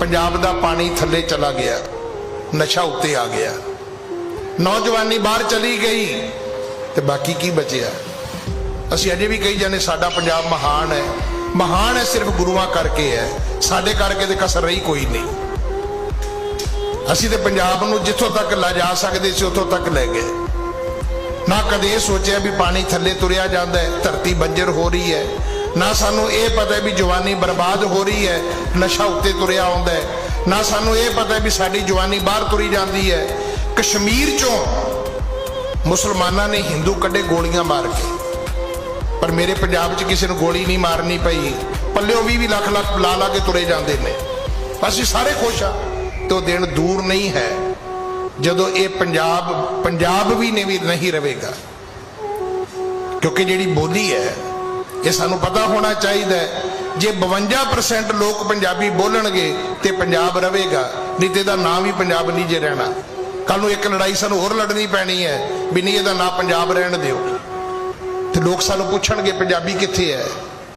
ਪੰਜਾਬ ਦਾ ਪਾਣੀ ਥੱਲੇ ਚਲਾ ਗਿਆ। ਨਸ਼ਾ ਉੱਤੇ ਆ ਗਿਆ। ਨੌਜਵਾਨੀ ਬਾਹਰ ਚਲੀ ਗਈ ਤੇ ਬਾਕੀ ਕੀ ਬਚਿਆ? ਅਸੀਂ ਅਜੇ ਵੀ ਕਹੀ ਜਾਂਦੇ ਸਾਡਾ ਪੰਜਾਬ ਮਹਾਨ ਹੈ। ਮਹਾਨ ਹੈ ਸਿਰਫ ਗੁਰੂਆਂ ਕਰਕੇ ਹੈ। ਸਾਡੇ ਕਰਕੇ ਤੇ ਕਸਰ ਰਹੀ ਕੋਈ ਨਹੀਂ। ਅਸੀਂ ਤੇ ਪੰਜਾਬ ਨੂੰ ਜਿੱਥੋਂ ਤੱਕ ਲਿਜਾ ਸਕਦੇ ਸੀ, ਉੱਥੋਂ ਤੱਕ ਲੈ ਗਏ। ਨਾ ਕਦੇ ਇਹ ਸੋਚਿਆ ਵੀ ਪਾਣੀ ਥੱਲੇ ਤੁਰਿਆ ਜਾਂਦਾ ਹੈ, ਧਰਤੀ ਬੰਜਰ ਹੋ ਰਹੀ ਹੈ। ਨਾ ਸਾਨੂੰ ਇਹ ਪਤਾ ਵੀ ਜਵਾਨੀ ਬਰਬਾਦ ਹੋ ਰਹੀ ਹੈ, ਨਸ਼ਾ ਉੱਤੇ ਤੁਰਿਆ ਆਉਂਦਾ ਹੈ। ਨਾ ਸਾਨੂੰ ਇਹ ਪਤਾ ਵੀ ਸਾਡੀ ਜਵਾਨੀ ਬਾਹਰ ਤੁਰੀ ਜਾਂਦੀ ਹੈ। ਕਸ਼ਮੀਰ ਚੋਂ ਮੁਸਲਮਾਨਾਂ ਨੇ ਹਿੰਦੂ ਕੱਢੇ ਗੋਲੀਆਂ ਮਾਰ ਕੇ। ਪਰ ਮੇਰੇ ਪੰਜਾਬ 'ਚ ਕਿਸੇ ਨੂੰ ਗੋਲੀ ਨਹੀਂ ਮਾਰਨੀ ਪਈ। ਪੱਲਿਓ 20 ਲੱਖ ਲੱਖ ਲਾ ਲਾ ਕੇ ਤੁਰੇ ਜਾਂਦੇ ਨੇ। ਅਸੀਂ ਸਾਰੇ ਖੁਸ਼ ਆ ਤੇ ਉਹ ਦਿਨ ਦੂਰ ਨਹੀਂ ਹੈ। ਜਦੋਂ ਇਹ ਪੰਜਾਬ ਪੰਜਾਬ ਵੀ ਨੇ ਵੀ ਨਹੀਂ ਰਹੇਗਾ। ਕਿਉਂਕਿ ਜਿਹੜੀ ਬੋਲੀ ਹੈ ਇਹ ਸਾਨੂੰ ਪਤਾ ਹੋਣਾ ਚਾਹੀਦਾ ਜੇ 52% ਲੋਕ ਪੰਜਾਬੀ ਬੋਲਣਗੇ ਤੇ ਪੰਜਾਬ ਰਹੇਗਾ, ਨਹੀਂ ਤੇ ਇਹਦਾ ਨਾਂ ਵੀ ਪੰਜਾਬ ਨਹੀਂ ਜੇ ਰਹਿਣਾ। ਕੱਲ ਨੂੰ ਇੱਕ ਲੜਾਈ ਸਾਨੂੰ ਹੋਰ ਲੜਨੀ ਪੈਣੀ ਹੈ ਵੀ ਨਹੀਂ ਇਹਦਾ ਨਾਂ ਪੰਜਾਬ ਰਹਿਣ ਦਿਓ। ਤੇ ਲੋਕ ਸਾਨੂੰ ਪੁੱਛਣਗੇ, ਪੰਜਾਬੀ ਕਿੱਥੇ ਹੈ?